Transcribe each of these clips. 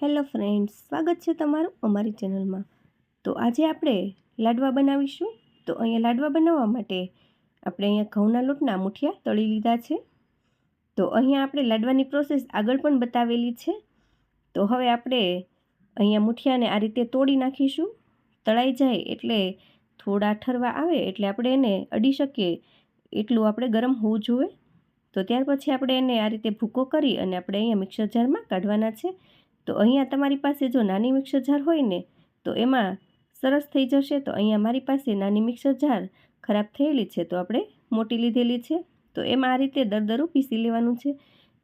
Hello friends, સ્વાગત છે તમારું અમારી ચેનલમાં. તો આજે આપણે લાડવા બનાવીશું. તો અહીંયા લાડવા બનાવવા માટે આપણે અહીંયા ઘઉંના લોટના મુઠિયા તળી લીધા છે. તો અહીંયા આપણે લાડવાની પ્રોસેસ આગળ પણ બતાવેલી છે. તો હવે આપણે અહીંયા મુઠિયાને આ રીતે તોડી નાખીશું. તળાઈ જાય એટલે થોડા ઠરવા આવે એટલે આપણે એને અડી શકીએ. એટલું આપણે ગરમ હોવું જોઈએ. તો ત્યાર પછી આપણે એને આ રીતે ભૂકો કરી અને આપણે અહીંયા મિક્સર જારમાં કાઢવાના છે. તો અહીંયા તમારી પાસે જો નાની મિક્સર જાર હોય ને, તો એમાં સરસ થઈ જશે. તો અહીંયા મારી પાસે નાની મિક્સર જાર ખરાબ થયેલી છે, તો આપણે મોટી લીધેલી છે. તો એમાં આ રીતે દરદરું પીસી લેવાનું છે.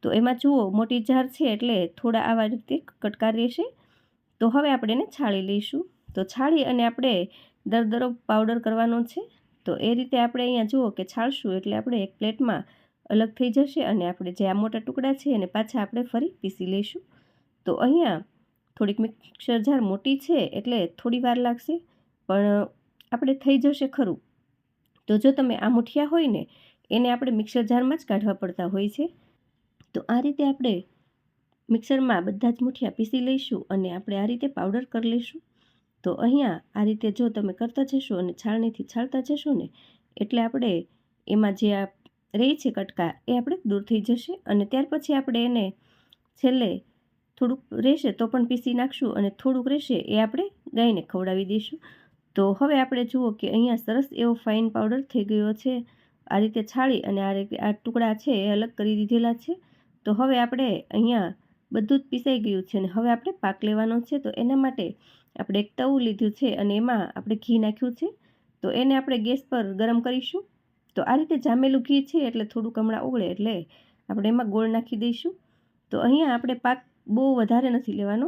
તો એમાં જુઓ, મોટી જાર છે એટલે થોડા આવા રીતે કટકાર રહેશે. તો હવે આપણે એને છાળી લઈશું. તો છાળી અને આપણે દરદરો પાવડર કરવાનો છે. તો એ રીતે આપણે અહીંયા જુઓ કે છાળશું એટલે આપણે એક પ્લેટમાં અલગ થઈ જશે અને આપણે જે આ મોટા ટુકડા છે એને પાછા આપણે ફરી પીસી લઈશું. તો અહીંયા થોડીક મિક્સર જાર મોટી છે એટલે થોડી વાર લાગશે, પણ આપણે થઈ જશે ખરું. તો જો તમે આ મુઠિયા હોય ને, એને આપણે મિક્સર જારમાં જ કાઢવા પડતા હોય છે. તો આ રીતે આપણે મિક્સરમાં બધા જ મુઠિયા પીસી લઈશું અને આપણે આ રીતે પાવડર કરી લઈશું. તો અહીંયા આ રીતે જો તમે કરતા જશો અને છાળણીથી છાળતા જશો ને, એટલે આપણે એમાં જે આ રહી છે કટકા, એ આપણે દૂર થઈ જશે અને ત્યાર પછી આપણે એને છેલ્લે થોડુંક રહેશે તો પણ પીસી નાખશું અને થોડુંક રહેશે એ આપણે ગાયને ખવડાવી દઈશું. તો હવે આપણે જુઓ કે અહીંયા સરસ એવો ફાઇન પાવડર થઈ ગયો છે. આ રીતે છાળી અને આ રીતે આ ટુકડા છે એ અલગ કરી દીધેલા છે. તો હવે આપણે અહીંયા બધું જ પીસાઈ ગયું છે અને હવે આપણે પાક લેવાનો છે. તો એના માટે આપણે એક તવું લીધું છે અને એમાં આપણે ઘી નાખ્યું છે. તો એને આપણે ગેસ પર ગરમ કરીશું. તો આ રીતે જામેલું ઘી છે એટલે થોડુંક હમણાં ઓગળે એટલે આપણે એમાં ગોળ નાખી દઈશું. તો અહીંયા આપણે પાક બહુ વધારે નથી લેવાનો.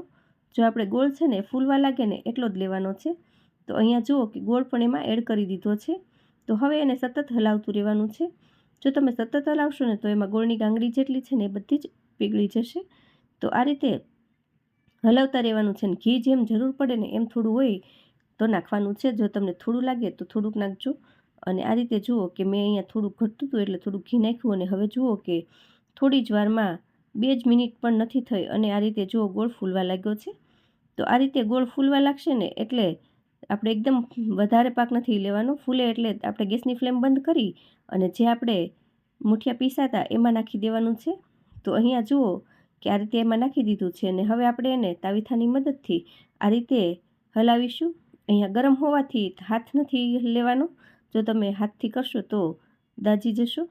જો આપણે ગોળ છે ને ફૂલવા લાગે ને એટલો જ લેવાનો છે. તો અહીંયા જુઓ કે ગોળ પણ એમાં એડ કરી દીધો છે. તો હવે એને સતત હલાવતું રહેવાનું છે. જો તમે સતત હલાવશો ને તો એમાં ગોળની ગાંગડી જેટલી છે ને એ બધી જ પીગળી જશે. તો આ રીતે હલાવતા રહેવાનું છે ને ઘી જેમ જરૂર પડે ને એમ થોડું હોય તો નાખવાનું છે. જો તમને થોડું લાગે તો થોડુંક નાખજો. અને આ રીતે જુઓ કે મેં અહીંયા થોડુંક ઘટતું હતું એટલે થોડું ઘી નાખ્યું અને હવે જુઓ કે થોડી જ વારમાં બે જ મિનિટ પણ નથી થઈ અને આ રીતે જુઓ ગોળ ફૂલવા લાગ્યો છે, તો આ રીતે ગોળ ફૂલવા લાગશે ને એટલે આપણે એકદમ વધારે પાક નથી લેવાનો. ફૂલે એટલે આપણે ગેસની ફ્લેમ બંધ કરી અને જે આપણે મુઠિયા પીસાતા એમાં નાખી દેવાનું છે. તો અહીંયા જુઓ કે આ રીતે એમાં નાખી દીધું છે અને હવે આપણે એને તાવીથાની મદદથી આ રીતે હલાવીશું. અહીંયા ગરમ હોવાથી હાથ નથી લેવાનો. જો તમે હાથથી કરશો તો દાજી જશો.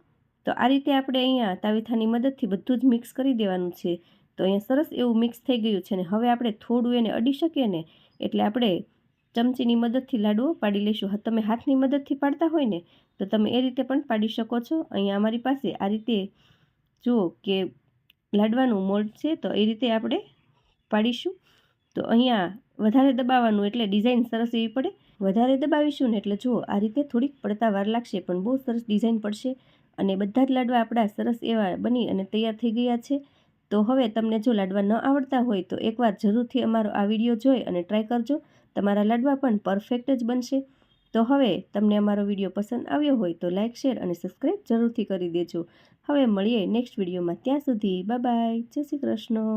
તો આ રીતે આપણે અહીંયા તાવીથાની મદદથી બધું જ મિક્સ કરી દેવાનું છે. તો અહીંયા સરસ એવું મિક્સ થઈ ગયું છે ને હવે આપણે થોડું એને અડી શકીએ ને એટલે આપણે ચમચીની મદદથી લાડવો પાડી લઈશું. તમે હાથની મદદથી પાડતા હોય ને તો તમે એ રીતે પણ પાડી શકો છો. અહીંયા અમારી પાસે આ રીતે જુઓ કે લાડવાનું મોલ્ડ છે તો એ રીતે આપણે પાડીશું. તો અહીંયા વધારે દબાવવાનું એટલે ડિઝાઇન સરસ એવી પડે. વધારે દબાવીશું ને એટલે જુઓ આ રીતે થોડીક પડતા વાર લાગશે પણ બહુ સરસ ડિઝાઇન પડશે. અને બધા જ લાડવા આપણા સરસ એવા બની અને તૈયાર થઈ ગયા છે. તો હવે તમને જો લાડવા ન આવડતા હોય તો એકવાર જરૂરથી અમારો આ વીડિયો જોઈ અને ટ્રાય કરજો. તમારા લાડવા પણ પરફેક્ટ જ બનશે. તો હવે તમને અમારો વીડિયો પસંદ આવ્યો હોય તો લાઇક શેર અને સબસ્ક્રાઈબ જરૂરથી કરી દેજો. હવે મળીએ નેક્સ્ટ વિડીયોમાં. ત્યાં સુધી બાય જય શ્રી કૃષ્ણ.